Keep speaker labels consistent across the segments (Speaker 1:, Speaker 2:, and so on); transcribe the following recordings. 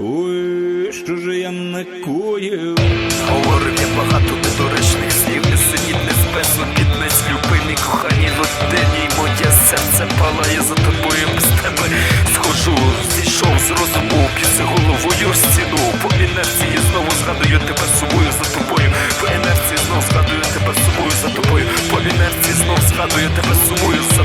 Speaker 1: Ой, що ж я накоїв?
Speaker 2: Говорив я багато недоречних слів, не сидіть, не спесло під не слюби, кохані лодені, моє серце палає за тобою без тебе. Схожу, зійшов з розуму, п'юся головою в стіну. По інерції знову згадую тебе з собою за тобою. По інерції знов згадую тебе з собою за тобою. По інерції знов згадую тебе з собою за.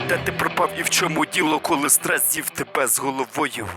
Speaker 2: Де ти пропав і в чому діло, коли стрес з'їв тебе з головою